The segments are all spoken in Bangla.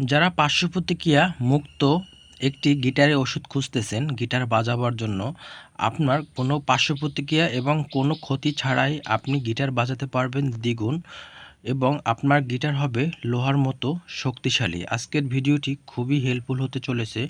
যারা পার্শ্ব প্রতিক্রিয়া মুক্ত একটি গিটারে ওষুধ খুঁজতেছেন গিটার বাজাবার জন্য, আপনার কোনো পার্শ্ব প্রতিক্রিয়া এবং কোনো ক্ষতি ছাড়াই আপনি গিটার বাজাতে পারবেন দ্বিগুণ। এবং আপনার গিটার হবে লোহার মতো শক্তিশালী। আজকের ভিডিওটি খুবই হেল্পফুল হতে চলেছে।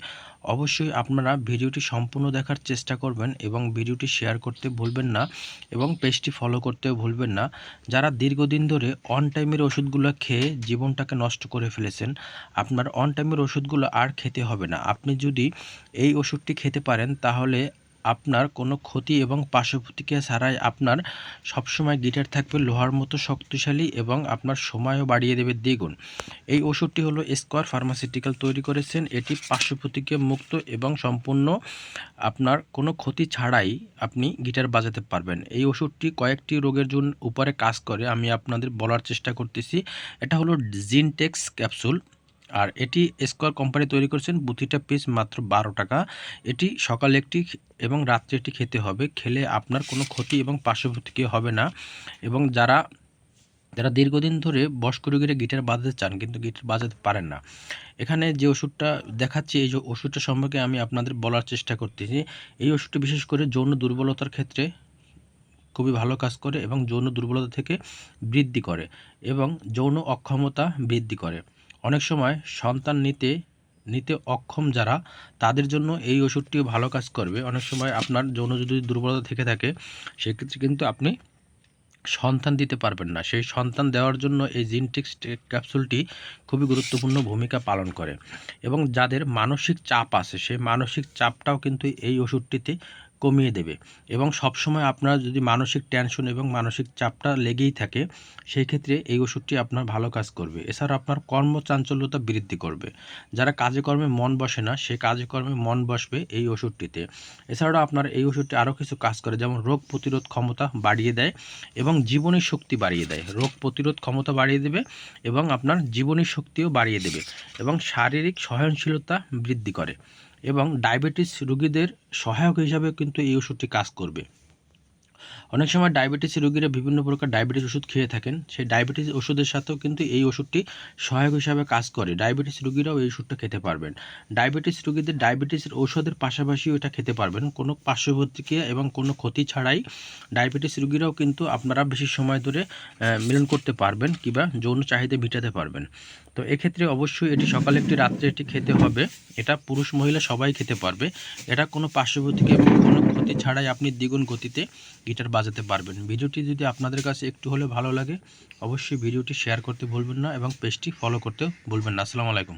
অবশ্যই আপনারা ভিডিওটি সম্পূর্ণ দেখার চেষ্টা করবেন এবং ভিডিওটি শেয়ার করতে ভুলবেন না এবং পেজটি ফলো করতেও ভুলবেন না। যারা দীর্ঘদিন ধরে অন টাইমের ওষুধগুলো খেয়ে জীবনটাকে নষ্ট করে ফেলেছেন, আপনার অন টাইমের ওষুধগুলো আর খেতে হবে না। আপনি যদি এই ওষুধটি খেতে পারেন, তাহলে আপনার কোনো ক্ষতি এবং পার্শ্ব প্রতিক্রিয়া ছাড়াই আপনার সবসময় গিটার থাকবে লোহার মতো শক্তিশালী এবং আপনার সময়ও বাড়িয়ে দেবে দ্বিগুণ। এই ওষুধটি হলো স্কোয়ার ফার্মাসিউটিক্যাল তৈরি করেছেন। এটি পার্শ্ব প্রতিক্রিয়া মুক্ত এবং সম্পূর্ণ আপনার কোনো ক্ষতি ছাড়াই আপনি গিটার বাজাতে পারবেন। এই ওষুধটি কয়েকটি রোগের জন্য উপরে কাজ করে, আমি আপনাদের বলার চেষ্টা করতেছি। এটা হলো জিনটেক্স ক্যাপসুল আর এটি স্কোয়ার কোম্পানি তৈরি করেছেন। প্রতিটা পিস মাত্র বারো টাকা। এটি সকালে একটি এবং রাত্রে এটি খেতে হবে। খেলে আপনার কোনো ক্ষতি এবং পার্শ্বপ্রতিক্রিয়া হবে না। এবং যারা যারা দীর্ঘদিন ধরে বয়স্ক রোগীরা গিটার বাজাতে চান কিন্তু গিটার বাজাতে পারেন না। এখানে যে ওষুধটা দেখাচ্ছি, এই যে ওষুধটা সম্পর্কে আমি আপনাদের বলার চেষ্টা করতেছি। এই ওষুধটা বিশেষ করে যৌন দুর্বলতার ক্ষেত্রে খুবই ভালো কাজ করে এবং যৌন দুর্বলতা থেকে বৃদ্ধি করে এবং যৌন অক্ষমতা বৃদ্ধি করে। অনেক সময় সন্তান নিতে নিতে অক্ষম যারা, তাদের জন্য এই ওষুধটিও ভালো কাজ করবে। অনেক সময় আপনার যৌন যদি দুর্বলতা থেকে থাকে, সেক্ষেত্রে কিন্তু আপনি সন্তান দিতে পারবেন না। সেই সন্তান দেওয়ার জন্য এই জিনটিক্স ক্যাপসুলটি খুবই গুরুত্বপূর্ণ ভূমিকা পালন করে। এবং যাদের মানসিক চাপ আছে, সেই মানসিক চাপটাও কিন্তু এই ওষুধটিতে কমিয়ে দেবে। এবং সবসময় আপনার যদি মানসিক টেনশন এবং মানসিক চাপটা লেগেই থাকে, সেই ক্ষেত্রে এই ওষুধটি আপনার ভালো কাজ করবে। এছাড়া আপনার কর্মচাঞ্চল্যতা বৃদ্ধি করবে। যারা কাজে কর্মে মন বসে না, সে কাজে কর্মে মন বসবে এই ওষুধটিতে। এছাড়াও আপনার এই ওষুধটি আরও কিছু কাজ করে, যেমন রোগ প্রতিরোধ ক্ষমতা বাড়িয়ে দেয় এবং জীবনী শক্তি বাড়িয়ে দেয়। রোগ প্রতিরোধ ক্ষমতা বাড়িয়ে দেবে এবং আপনার জীবনী শক্তিও বাড়িয়ে দেবে এবং শারীরিক সহনশীলতা বৃদ্ধি করে। এবং ডায়াবেটিস রোগীদের সহায়ক হিসাবে কিন্তু এই ওষুধটি কাজ করবে। অনেক সময় ডায়াবেটিস রোগীরা বিভিন্ন প্রকার ডায়াবেটিস ওষুধ খেয়ে থাকেন। সেই ডায়াবেটিস ওষুধের সাথেও কিন্তু এই ওষুধটি সহায়ক হিসাবে কাজ করে। ডায়াবেটিস রোগীরাও এই ওষুধটা খেতে পারবেন। ডায়াবেটিস রোগীদের ডায়াবেটিসের ওষুধের পাশাপাশি এটা খেতে পারবেন। কোনো পার্শ্ববর্তীক্রিয়া এবং কোনো ক্ষতি ছাড়াই ডায়াবেটিস রোগীরাও কিন্তু আপনারা বেশি সময় ধরে মিলন করতে পারবেন কিংবা যৌন চাহিদা মিটাতে পারবেন। তো এক্ষেত্রে অবশ্যই এটি সকালে একটি, রাত্রে এটি খেতে হবে। এটা পুরুষ মহিলা সবাই খেতে পারবে। এটা কোনো পার্শ্ববর্তীকে এবং কোনো ক্ষতি ছাড়াই আপনি দ্বিগুণ গতিতে গিটার বাজাতে পারবেন। ভিডিওটি যদি আপনাদের কাছে একটু হলে ভালো লাগে, অবশ্যই ভিডিওটি শেয়ার করতে ভুলবেন না এবং পেজটি ফলো করতে ভুলবেন না। আসসালামু আলাইকুম।